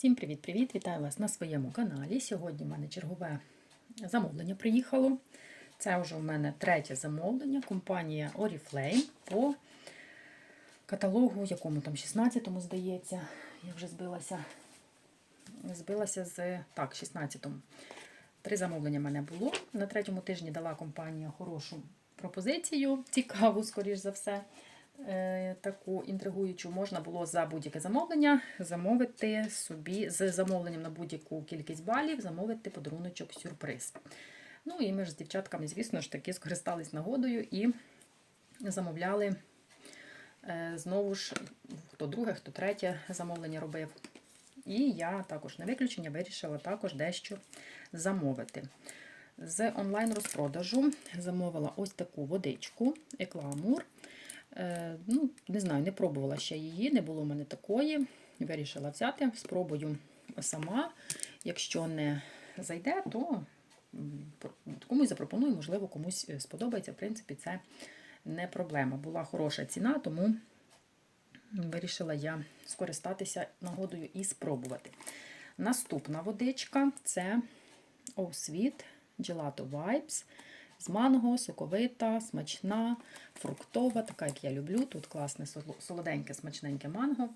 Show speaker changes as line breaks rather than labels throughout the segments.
Всім привіт-привіт! Вітаю вас на своєму каналі. Сьогодні в мене чергове замовлення приїхало. Це вже у мене третє замовлення. Компанія Oriflame по каталогу, якому там 16-му, здається. Я вже збилася. Збилася з так, 16-му. Три замовлення в мене було. На третьому тижні дала компанія хорошу пропозицію, цікаву, скоріш за все. Е, таку інтригуючу можна було за будь-яке замовлення замовити собі з замовленням на будь-яку кількість балів, замовити подаруночок сюрприз. Ну і ми ж з дівчатками, звісно ж таки, скористались нагодою і замовляли е, знову ж хто друге, хто третє замовлення робив. І я також на виключення вирішила також дещо замовити. З онлайн-розпродажу замовила ось таку водичку Екламур. Е, ну, Не знаю, не пробувала ще її, не було в мене такої. Вирішила взяти, спробую сама. Якщо не зайде, то комусь запропоную, можливо, комусь е, сподобається. В принципі, це не проблема. Була хороша ціна, тому вирішила я скористатися нагодою і спробувати. Наступна водичка це Освіт Gelato Vibes з манго, соковита, смачна, фруктова, така, як я люблю. Тут класне солоденьке, смачненьке манго.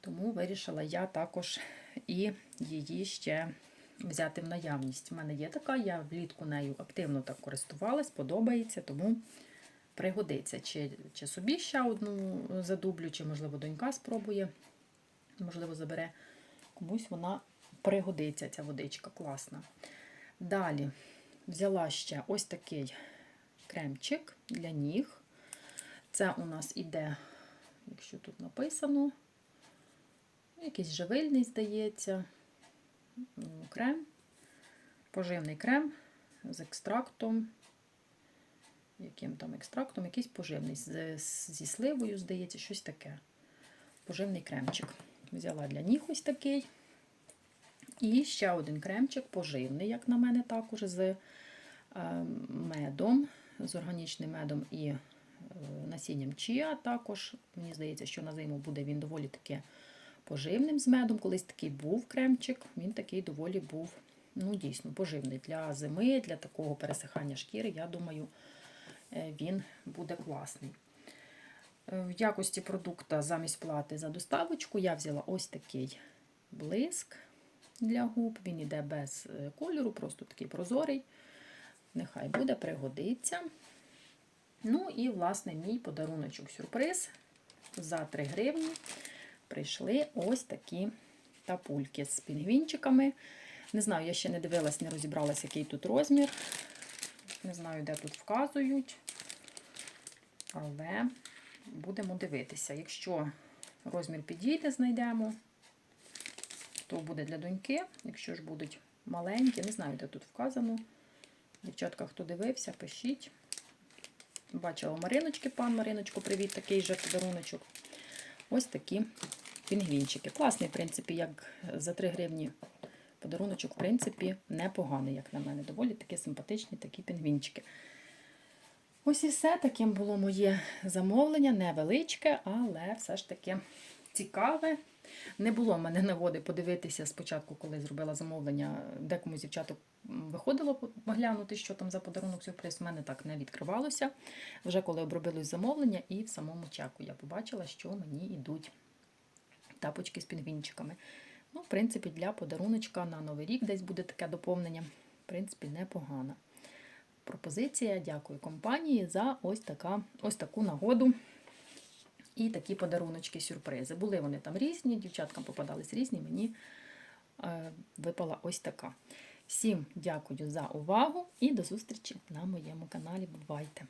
Тому вирішила я також і її ще взяти в наявність. У мене є така, я влітку нею активно так користувалась, подобається, тому пригодиться. Чи, чи собі ще одну задублю, чи, можливо, донька спробує, можливо, забере. Комусь вона пригодиться, ця водичка класна. Далі взяла ще ось такий кремчик для ніг. Це у нас іде, якщо тут написано, якийсь живильний, здається, крем, поживний крем з екстрактом. Яким там екстрактом, якийсь поживний, зі сливою, здається, щось таке. Поживний кремчик. Взяла для ніг ось такий. І ще один кремчик поживний, як на мене, також з е, медом, з органічним медом і е, насінням чія. Також, мені здається, що на зиму буде він доволі таки поживним з медом. Колись такий був кремчик, він такий доволі був, ну, дійсно, поживний для зими, для такого пересихання шкіри, я думаю, е, він буде класний. В якості продукту замість плати за доставочку я взяла ось такий блиск для губ. Він йде без е, кольору, просто такий прозорий. Нехай буде, пригодиться. Ну і, власне, мій подаруночок сюрприз. За 3 гривні прийшли ось такі тапульки з пінгвінчиками. Не знаю, я ще не дивилась, не розібралась, який тут розмір. Не знаю, де тут вказують. Але будемо дивитися. Якщо розмір підійде, знайдемо, то буде для доньки. Якщо ж будуть маленькі, не знаю, де тут вказано. Дівчатка, хто дивився, пишіть. Бачила Мариночки, пан Мариночко, привіт, такий же подаруночок. Ось такі пінгвінчики. Класний, в принципі, як за 3 гривні подаруночок, в принципі, непоганий, як на мене. Доволі такі симпатичні такі пінгвінчики. Ось і все. Таким було моє замовлення, невеличке, але все ж таки цікаве. Не було в мене нагоди подивитися спочатку, коли зробила замовлення, декому з дівчаток виходило поглянути, що там за подарунок сюрприз. У мене так не відкривалося. Вже коли обробилось замовлення, і в самому чеку я побачила, що мені йдуть тапочки з пінгвінчиками. Ну, в принципі, для подаруночка на Новий рік десь буде таке доповнення. В принципі, непогано. Пропозиція. Дякую компанії за ось, така, ось таку нагоду. І такі подаруночки, сюрпризи. Були вони там різні, дівчаткам попадались різні, мені е, випала ось така. Всім дякую за увагу і до зустрічі на моєму каналі. Бувайте!